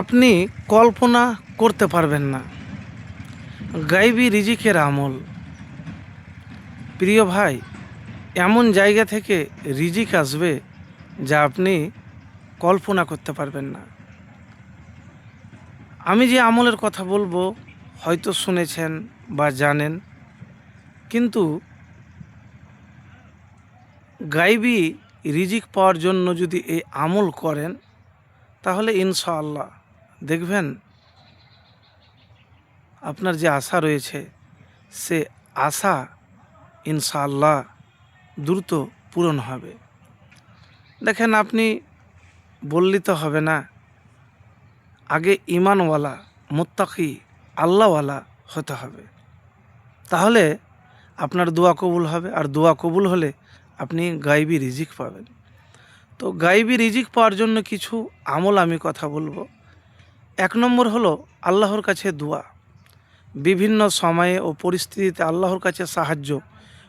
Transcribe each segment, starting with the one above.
আপনি কল্পনা করতে পারবেন না। গাইবি রিজিকের আমল। প্রিয় ভাই, এমন জায়গা থেকে রিজিক আসবে যা আপনি কল্পনা করতে পারবেন না। আমি যে আমলের কথা বলব, হয়তো শুনেছেন বা জানেন, কিন্তু গাইবি রিজিক পাওয়ার জন্য যদি এই আমল করেন, তাহলে ইনশাআল্লাহ দেখবেন, আপনার যে আশা রয়েছে, সে আশা ইনশাআল্লাহ দ্রুত পূরণ হবে। দেখেন, আপনি বললি তো হবে না, আগে ইমানওয়ালা মোত্তাকি, আল্লাহওয়ালা হতে হবে। তাহলে আপনার দোয়া কবুল হবে, আর দোয়া কবুল হলে আপনি গাইবি রিজিক পাবেন। তো গাইবি রিজিক পাওয়ার জন্য কিছু আমল আমি কথা বলব। এক নম্বর হলো আল্লাহর কাছে দোয়া। বিভিন্ন সময়ে ও পরিস্থিতিতে আল্লাহর কাছে সাহায্য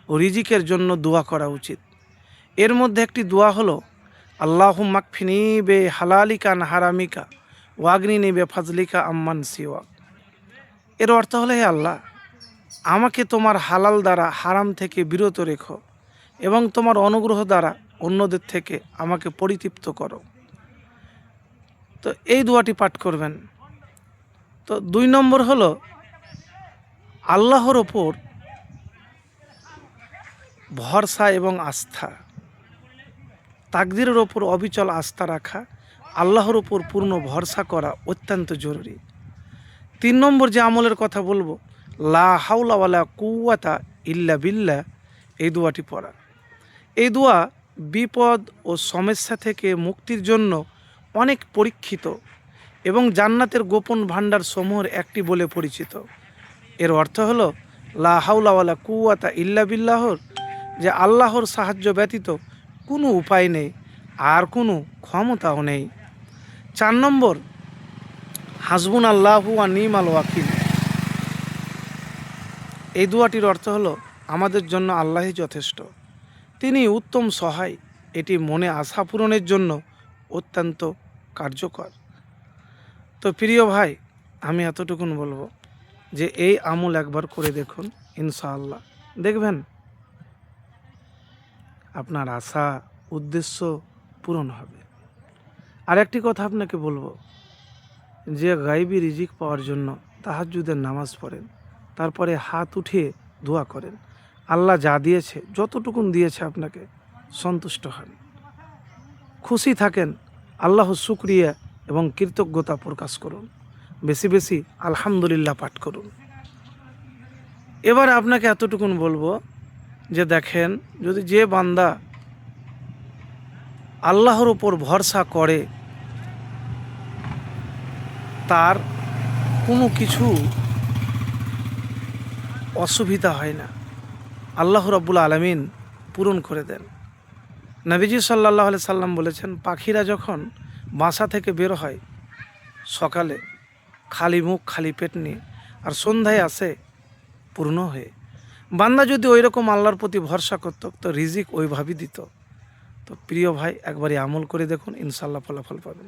ও রিজিকের জন্য দোয়া করা উচিত। এর মধ্যে একটি দোয়া হলো আল্লাহ মাকফিনি বে হালালিকা না হারামিকা ওয়াগনিনি বে ফাজলিকা আম্মান সিওয়া। এর অর্থ হলো, হে আল্লাহ, আমাকে তোমার হালাল দ্বারা হারাম থেকে বিরত রেখো এবং তোমার অনুগ্রহ দ্বারা অন্যদের থেকে আমাকে পরিতৃপ্ত করো। তো এই দোয়াটি পাঠ করবেন। তো দুই নম্বর হলো, আল্লাহর ওপর ভরসা এবং আস্থা। তাকদিরের ওপর অবিচল আস্থা রাখা, আল্লাহর ওপর পূর্ণ ভরসা করা অত্যন্ত জরুরি। তিন নম্বর যে আমলের কথা বলব, লা হাউলাওয়ালা কুয়াতা ইল্লা বিল্লা এই দোয়াটি পড়া। এই দোয়া বিপদ ও সমস্যা থেকে মুক্তির জন্য অনেক পরীক্ষিত এবং জান্নাতের গোপন ভাণ্ডার সমূহের একটি বলে পরিচিত। এর অর্থ হলো, লা হাউলাওয়ালা কুয়াতা ইল্লা বিল্লাহর, যে আল্লাহর সাহায্য ব্যতীত কোনো উপায় নেই, আর কোনো ক্ষমতাও নেই। চার নম্বর হাসবুন আল্লাহু আর নিম আল ওয়াকিল। এই দুয়াটির অর্থ হলো, আমাদের জন্য আল্লাহই যথেষ্ট। তিনি উত্তম সহায়। এটি মনে আশা পূরণের জন্য অত্যন্ত কার্যকর। তো প্রিয় ভাই, আমি এতটুকুন বলব যে এই আমল একবার করে দেখুন, ইনশাআল্লাহ। দেখবেন, আপনার আশা, উদ্দেশ্য পূরণ হবে। আর একটি কথা আপনাকে বলব, যে গাইবি রিজিক পাওয়ার জন্য তাহাজুদের নামাজ পড়েন, তারপরে হাত উঠিয়ে দোয়া করেন। আল্লাহ যা দিয়েছে, যতটুকুন দিয়েছে আপনাকে, সন্তুষ্ট হন। খুশি থাকেন আল্লাহ শুক্রিয়া এবং কৃতজ্ঞতা প্রকাশ করুন। বেশি বেশি আলহামদুলিল্লাহ পাঠ করুন। এবার আপনাকে এতটুকুন বলব যে দেখেন, যদি যে বান্দা আল্লাহর উপর ভরসা করে, তার কোনো কিছু অসুবিধা হয় না। আল্লাহ রব্বুল আলমিন পূরণ করে দেন। নবীজি সাল্লাহ আলি সাল্লাম বলেছেন, পাখিরা যখন বাসা থেকে বের হয় সকালে, খালি মুখ, খালি পেট নিয়ে, আর সন্ধ্যায় আসে পূর্ণ হয়ে, বান্দা যদি ওই রকম আল্লাহর প্রতি ভরসা করত, তো রিজিক ওইভাবেই দিত। তো প্রিয় ভাই, একবারই আমল করে দেখুন ইনশাল্লাহ ফলাফল পাবেন।